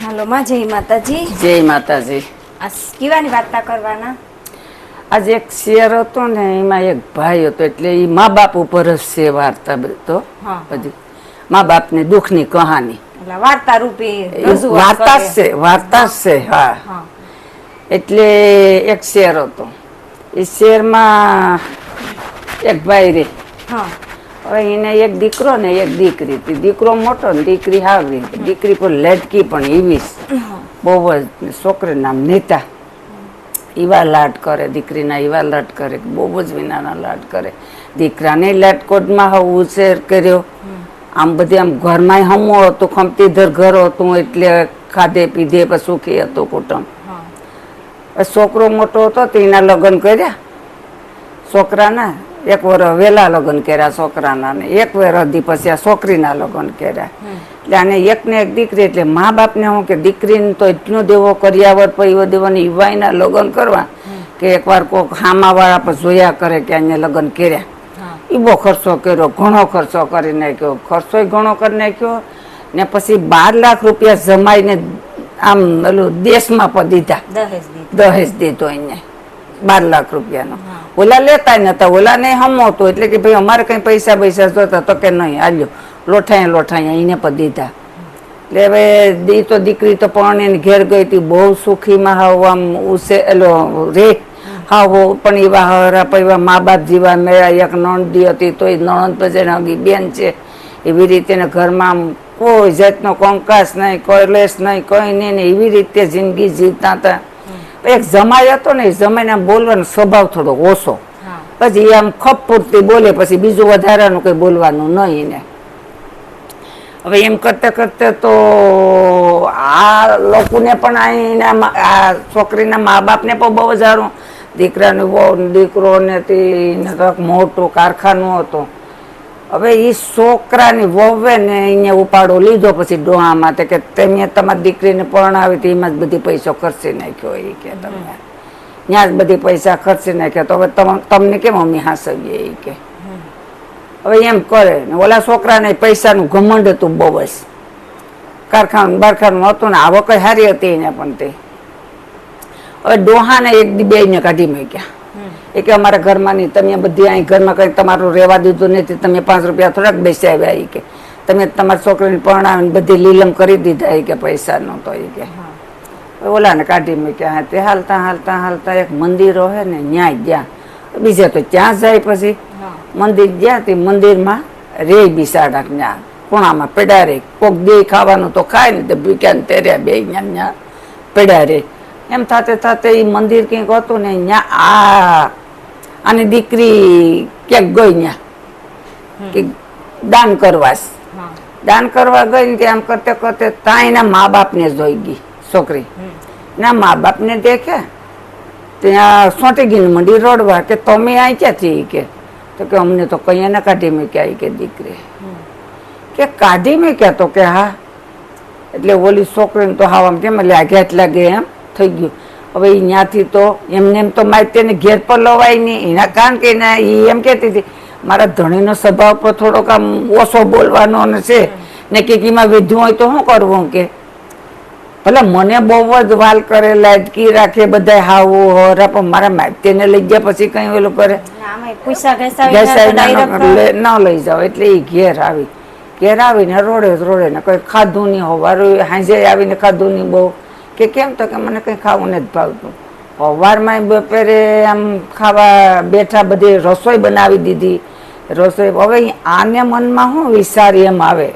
હાલો માં જય માતાજી. જય માતાજી. આ કેવાની વાર્તા કરવાના? આજે એક શેર હતો ને એમાં એક ભાઈ હતો એટલે એ મા બાપ ઉપર જ છે વાર્તા તો. હા. બધી મા બાપની દુઃખની કહાની. વાર્તા રૂપે વાર્તા છે વાર્તા છે હા. હા. એટલે એક શેર હતો. એ શેરમાં એક ભાઈ રે. હા. હવે એને એક દીકરો ને એક દીકરી. હતી દીકરો મોટો ને દીકરી હાવી. દીકરી પર લેટકી પણ એવી બહુ જ છોકરી નામ નીતા. એવા લાડ કરે દીકરીના એવા લાડ કરે બહુ જ વિનાના લાડ કરે. દીકરાને લાટકોટમાં હવે ઉછેર કર્યો. આમ બધી આમ ઘરમાં હમો હતું ખમતીધર ઘર હતું એટલે ખાધે પીધે પછી સુખી હતું કુટુંબ. છોકરો મોટો હતો તો એના લગ્ન કર્યા. છોકરાના એક વર વહેલા લગ્ન કર્યા છોકરાના ને એક વર દી પછી આ છોકરીના લગ્ન કર્યા. એટલે આને એકને એક દીકરી એટલે મા બાપને હું કે દીકરીને તો એટલો દેવો કર્યાવર પૈવો દેવો ને ઈવાઈના લગ્ન કરવા કે એકવાર કોઈક હામા વાળા પર જોયા કરે કે અહીંયા લગ્ન કર્યા. એ બહુ ખર્ચો કર્યો ઘણો ખર્ચો કરી નાખ્યો. ખર્ચોય ઘણો કરી નાખ્યો ને પછી બાર લાખ રૂપિયા જમાઈને આમ ઓલું દેશમાં પણ દીધા. દહેજ દીધું એને. બાર લાખ રૂપિયાનો. ઓલા લેતા નતા ઓલા ને હમો એટલે કે ભાઈ અમારે કઈ પૈસા પૈસા જોતા તો કે નહીં, આલ્યો. લોઠાયા લોઠાયા એને પણ દીધા. એટલે હવે દી તો દીકરી તો પણ એને ઘેર ગઈ હતી, બહુ સુખીમાં હાવ આમ ઉસે, એલો રે, હાવ પણ એવા હરા પૈવા મા બાપ જેવા મેળા, એક નણદી હતી તો એ નણંદ પછી હગી બેન છે. એવી રીતે ઘરમાં આમ કોઈ જાતનો કંકાસ નહીં, કોઈ લેસ નહીં, કોઈ નહીં એવી રીતે જિંદગી જીવતા હતા. એક જમાઈ હતો ને એ જમાઈને આમ બોલવાનો સ્વભાવ થોડો ઓછો. પછી આમ ખપ પૂરતી બોલે પછી બીજું વધારાનું કઈ બોલવાનું નહીં ને હવે એમ કરતે કરતે તો આ લોકોને પણ અહીંના આ છોકરીના મા બાપને પણ બહુ સારું. દીકરાનું બહુ દીકરો ને તે મોટું કારખાનું હતું. હવે એ છોકરાની વહુએ ને અહીંયા ઉપાડો લીધો પછી ડોહામાં માટે કે તમે તમારી દીકરીને પરણાવી હતી એમાં જ બધી પૈસો ખર્ચી નાખ્યો એ કે તમે ત્યાં જ બધી પૈસા ખર્ચી નાખ્યા તો હવે તમ- તમને કેમ મમ્મી હાંસવીએ એ કે? હવે એમ કરે ને ઓલા છોકરાને પૈસાનું ઘમંડ હતું બહુ જ. કારખાનું, બારખાનું હતું ને આવક સારી હતી એને પણ તે. હવે ડોહાને એક દી કાઢી મૂક્યા. એ કે અમારા ઘરમાં નહીં તમે બધી અહીં ઘરમાં કંઈ તમારું રહેવા દીધું નથી તમે પાંચ રૂપિયા થોડાક બેસી આવ્યા એ કે. તમે તમારી છોકરીને પરણાવીને બધી લીલમ કરી દીધા એ કે પૈસાનો તો એ કે. ઓલાને કાઢી મૂક્યા હા તે હાલતા હાલતા હાલતા એક મંદિર હોય ને ન્યાય ગયા. બીજે તો ત્યાં જાય પછી? મંદિર ગયા તે મંદિરમાં રે બિસાડા ત્યાં ખૂણામાં પેડા રે કોક દે ખાવાનું તો ખાય ને તો ભૂક્યા ને તેર્યા બે ત્યાં ત્યાં પેડા રે એમ થાતે થાતે એ મંદિર ક્યાંક હતું ને ત્યાં આ આની દીકરી ક્યાંક ગઈ ત્યાં કે દાન કરવાસ. દાન કરવા ગઈ ને ત્યાં આમ કરતે કરતે ત્યાં એના મા બાપને જોઈ ગઈ છોકરી. ના મા બાપને દેખે? ત્યાં સોંટી ગઈ મંડી રડવા કે તમે આ ક્યાંથી કે? તો કે અમને તો કઈ એને કાઢી મૂક્યા કે દીકરી. કે કાઢી મૂક્યા તો કે હા. એટલે ઓલી છોકરીને તો હાવ કેમ એટલે આઘાત લાગે એમ. થઈ ગયું. હવે ત્યાંથી તો એમને એમ તો મારી તેને ઘેર પર લવાય નહીં. એના કારણ કે એના એ એમ કહેતી હતી મારા ધણીનો સ્વભાવ પર થોડોક આમ ઓછો બોલવાનો અને છે. ને કે એમાં વેધ્યું હોય તો શું કરવું કે ભલે મને બહુ જ વાલ કરે લાટકી રાખે બધા હાવો હોરા પણ મારા માઇતેને લઈ ગયા પછી કઈ ઓલું કરે. ન લઈ જાઓ એટલે એ ઘેર આવી. ઘેર આવીને રોડે રોડે ને કઈ ખાધું નહીં હોવારું હાંજે આવીને ખાધું નહીં બહુ. કે કેમ તો કે મને કંઈ ખાવું નથી ભાવતું. સવારમાં બપોરે આમ ખાવા બેઠા બધી રસોઈ બનાવી દીધી. રસોઈ, હવે આને મનમાં શું વિચાર એમ આવે.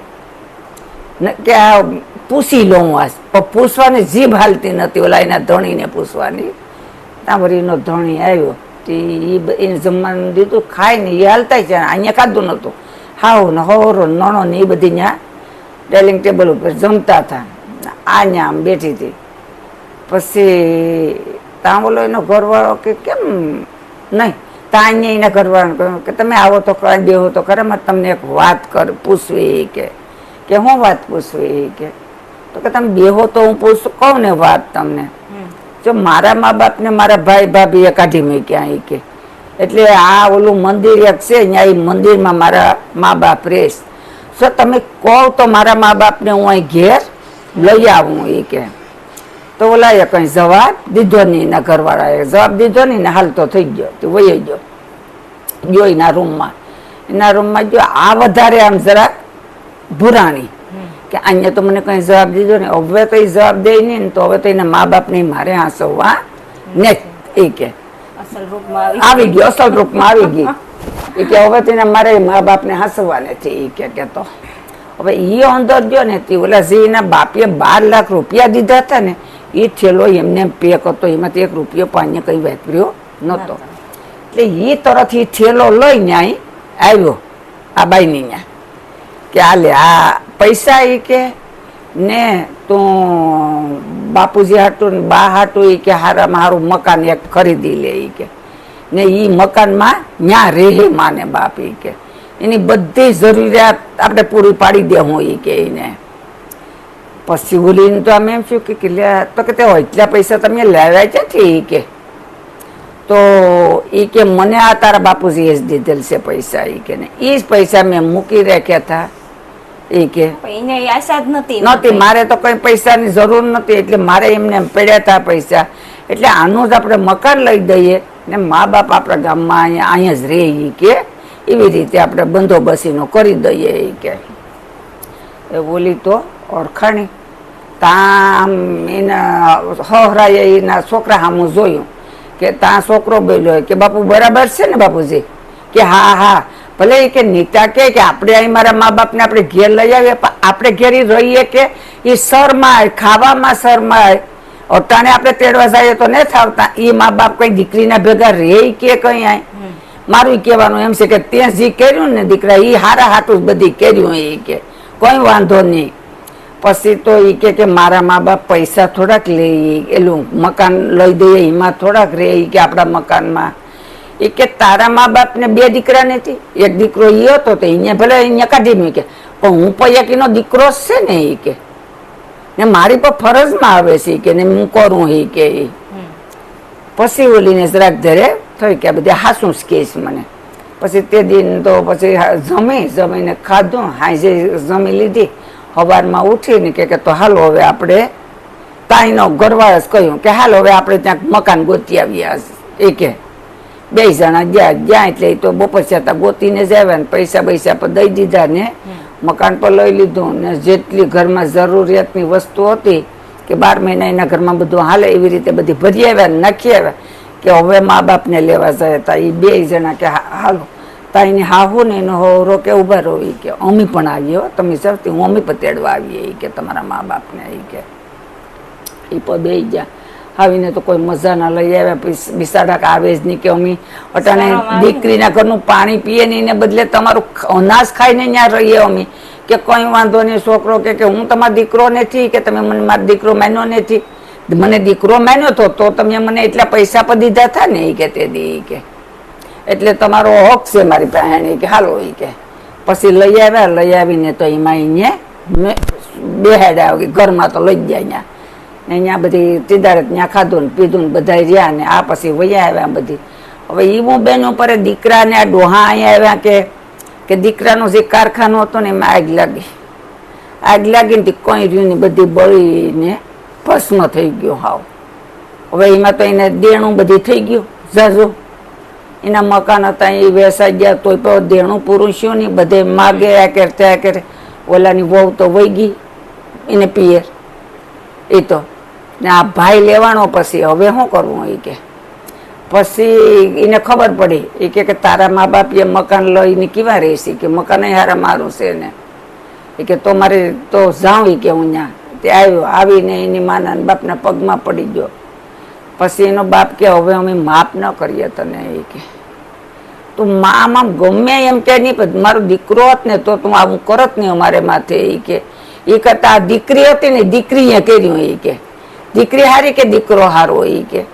કે આ પૂછી લઉં આ પૂછવાની જીભ હાલતી નથી ઓલા એના ધણીને પૂછવાની. એનો ધણી આવ્યો. તે એને જમવાનું દીધું, ખાય ને એ હાલતા છે અહીંયા ખાધું નહોતું. હાવ ને હોરો, નણો ને એ બધી ત્યાં ડાઇનિંગ ટેબલ ઉપર જમતા હતા. આ ત્યાં આમ બેઠી હતી. પછી ત્યાં બોલો એનો ઘરવાળો કે કેમ નહીં? ત્યાં અહીંયા એના ઘરવાળાને કહ્યું કે તમે આવો તો બેહો તો ખરે મત તમને એક વાત કર પૂછવી કે કે હું વાત પૂછવી કે? તો કે તમે બેહો તો હું પૂછું કહું ને વાત તમને. જો મારા મા બાપને મારા ભાઈ ભાભીએ કાઢી મૂક્યા અહીં કે. એટલે આ ઓલું મંદિર એક છે અહીંયા એ મંદિરમાં મારા મા બાપ રહેશ સો તમે કહો તો મારા મા બાપને હું અહીં ઘેર લઈ આવું એ કે. તો ઓલાએ કઈ જવાબ દીધો નહીં એના ઘરવાળાએ જવાબ દીધો નહીં ને હાલ તો થઈ ગયો તું વહી ગયો. ગયો એના રૂમમાં. એના રૂમમાં ગયો. આ વધારે આમ જરાક ભૂરાણી. કે અહીંયા તો મને કઈ જવાબ દીધો ને હવે તો એ જવાબ દે નહીં ને તો હવે તો એના મા બાપને મારે હાંસવવા ને એ કે. આવી ગયો અસલ રૂપમાં આવી ગઈ. એ કે હવે તેને મારે મા બાપને હસવા નથી. એ કે કે હવે એ અંદર ગયો ને તે ઓલા સિંહના એના બાપે બાર લાખ રૂપિયા દીધા હતા ને એ થેલો એમને પેક પે કરતો એમાંથી એક રૂપિયો પાણી કંઈ વાપર્યો નહોતો. એટલે એ તરત એ થેલો લઈને અહીં આવ્યો આ બાઈની ત્યાં કે આ લે આ પૈસા એ કે ને તું બાપુજી હાટું ને બા હાટું એ કે હારામાં હારું મકાન એક ખરીદી લે એ કે. ને એ મકાનમાં ન્યા રહે માને બાપ એ કે. એની બધી જરૂરિયાત આપણે પૂરી પાડી દે હું ઈ કે એને. પછી ઓલીને તો આમ એમ થયું કે લ્યા લે તો કે તે એટલા પૈસા તમે લેવાયા ક્યાંથી એ કે તો એ કે મને આ તારા બાપુજી એ જ દીધેલ છે પૈસા એ કે ને. એ જ પૈસા મેં મૂકી રાખ્યા હતા. એ કે નહોતી મારે તો કઈ પૈસાની જરૂર નથી એટલે મારે એમને એમ પડ્યા હતા પૈસા. એટલે આનું જ આપણે મકાન લઈ દઈએ ને મા બાપ આપણા ગામમાં અહીંયા અહીંયા જ રહે એ કે. એવી રીતે આપણે બંદોબસ્તીનો કરી દઈએ એ કે. એ બોલી તો ઓળખાણી. તાં આમ એના હહરાએ એના છોકરા સામું જોયું કે ત્યાં છોકરો બોલ્યો કે બાપુ બરાબર છે ને બાપુજી? કે હા હા. ભલે એ કે નીતા કે કે આપણે અહીં મારા મા બાપને આપણે ઘેર લઈ આવીએ પણ આપણે ઘેર રહીએ કે એ શરમાય ખાવામાં શરમાય. અટાણે આપણે તેડવા જઈએ તો નહીં થાવતા એ મા બાપ કઈ દીકરીના ભેગા રહે કે કઈ આય? મારું કહેવાનું એમ છે કે તે જે કર્યું ને દીકરા એ હારા હાટું બધી કર્યું એ કે. કોઈ વાંધો નહીં. પછી તો એ કે કે મારા મા બાપ પૈસા થોડાક લે એલું મકાન લઈ દઈએ એમાં થોડાક રહે એ કે આપણા મકાનમાં. એ કે તારા મા બાપને બે દીકરા નથી. એક દીકરો એ હતો તો અહીંયા ભલે અહીંયા કાઢી મૂકે. પણ હું પૈયાકીનો દીકરો જ છે ને એ કે. ને મારી પર ફરજમાં આવે છે કે ને હું કરું એ કે એ પછી ઓલીને જરાક ધરે થઈ કે બધી હાસું જ છે મને. પછી તે દિન તો પછી જમી જમીને ખાધું હાજે જમી લીધી. સવારમાં ઉઠીને કે કે તો હાલો હવે આપણે તાઈનો ઘરવાળા કહ્યું કે હાલો હવે આપણે ત્યાં મકાન ગોતી આવ્યા એ કે બે જણા ગયા ગયા એટલે એ તો બપોર છતાં ગોતીને જ આવ્યા ને પૈસા પૈસા પર દઈ દીધા ને મકાન પર લઈ લીધું ને જેટલી ઘરમાં જરૂરિયાતની વસ્તુ હતી કે બાર મહિના એના ઘરમાં બધું હાલે એવી રીતે બધી ભરી આવ્યા નાખી આવ્યા કે હવે મા બાપને લેવા જાય હતા એ બે જણા કે હાલો. તા એની હાહુ ને એનો હોરો કે ઊભા રહો એ કે અમી પણ આવીએ હો તમે સૌથી હું અમી પતેડવા આવીએ એ કે તમારા મા બાપને એ કે એ પદે ગયા. આવીને તો કોઈ મજા ના લઈ આવ્યા પછી બિસાડા કે આવે જ નહીં કે અમે. અટાણે. દીકરીના ઘરનું પાણી પીએ નહીં ને બદલે તમારું અનાજ ખાઈને ત્યાં રહીએ અમે. કે કંઈ વાંધો નહીં છોકરો કે કે હું તમારો દીકરો નથી કે તમે મને મારો દીકરો માન્યો નથી. મને દીકરો માન્યો તો તો તમે મને એટલા પૈસા પર દીધા હતા ને એ કે તે દી કે. એટલે તમારો હક છે મારી પાસે કે હાલો એ કે. પછી લઈ આવ્યા, લઈ આવીને તો એમાં અહીંયા બેહાડ્યા આવી ઘરમાં તો લઈ ગયા અહીંયા ને અહીંયા બધી તિદારત ત્યાં ખાધું ને પીધું ને બધા રહ્યા ને આ પછી વયા આવ્યા બધી. હવે એવું બેન ઉપર દીકરાને આ ડોહા અહીંયા આવ્યા કે કે દીકરાનો જે કારખાનો હતો ને એમાં આગ લાગી. આગ લાગીને કોઈ રહ્યું ને બધી બળીને ભસ્મ થઈ ગયો હાવ. હવે એમાં તો એને દેણું બધી થઈ ગયું. જાજુ. એના મકાન હતા, એ વેસાઈ ગયા તોય પણ દેણું પૂરું શું નહીં, બધે માગે આ કેર ત્યાં કેર ઓલાની વહુ તો વહી ગઈ, એને પિયર. એ તો. ને આ ભાઈ લેવાનો પછી હવે શું કરવું એ કે? પછી એને ખબર પડી. એ કે તારા મા બાપ એ મકાન લઈને કેવા રહેશે? કે મકાન હારા મારું છે ને. એ કે તો મારે તો જાઉં કે હું ત્યાં તે આવ્યો, આવીને એની માના બાપના પગમાં પડી ગયો. પછી એનો બાપ કે હવે અમે માફ ન કરીએ તને એ કે. તું મામ, આમ ગમે એમ કે નહીં, પણ મારો દીકરો હોત ને તો તું આવું કરત નહીં અમારે માથે એ કે. એ કરતા આ દીકરી હતી ને દીકરીએ કર્યું એ કે. દીકરી હારી કે દીકરો હારો એ કે.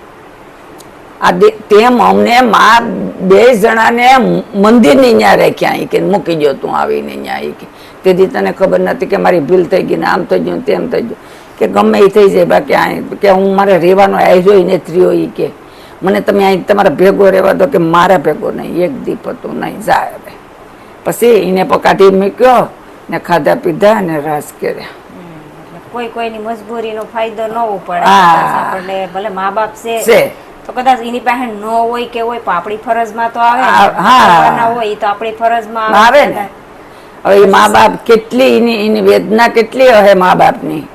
આ તેમ અમને મા બે જણાને મંદિરની ન્યા રાખ્યા એ કે, મૂકી ગયો તું આવીને ન્યા એ કે. તેથી તને ખબર નથી કે મારી ભીલ થઈ ગઈ ને આમ થઈ ગયું તેમ થઈ ગયું. કે ગમે એ થઈ જાય, બાકી આ કે હું મારે રહેવાનો આવ્યો ને થયો એ કે. મને તમે અહીં તમારા ભેગો રહેવા દો કે મારા ભેગો નહીં એક દીપ હતું નહીં જાય હવે. પછી એને પકાઢી મૂક્યો ને ખાધા પીધા ને રાસ કર્યા. કોઈ કોઈની મજબૂરીનો ફાયદો ન પડે. હા. કદાચ ભલે મા બાપ છે તો કદાચ એની પાસે ન હોય કે હોય પણ આપણી ફરજમાં તો આવે હા. ના હોય તો આપણી ફરજમાં આવે. ને. હવે એ મા બાપ કેટલી એની એની વેદના કેટલી હશે મા બાપની? ને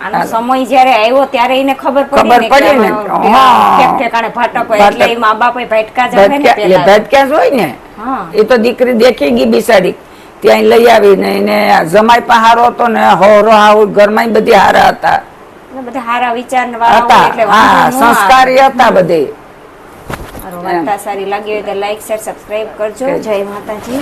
આનો સમય જ્યારે આવ્યો ત્યારે એને ખબર પડી ખબર ને કે પડી ને. આમાં હા. ઠેકાણે ભાટકો એટલે મા બાપે ભટકા જ ને પેલા ભટક્યા હોય ને? હા. એ તો દીકરી દેખી ગઈ બિસાડી ત્યાં લઈ આવીને એને જમાઈ પણ હારો હતો ને હોરો હાવ ઘરમાં બધી હારા હતા. બધા હારા વિચાર હતા. એટલે હા. સંસ્કારી હતા બધે. વાર્તા સારી લાગી હોય તો લાઈક શેર સબસ્ક્રાઇબ કરજો. જય માતાજી.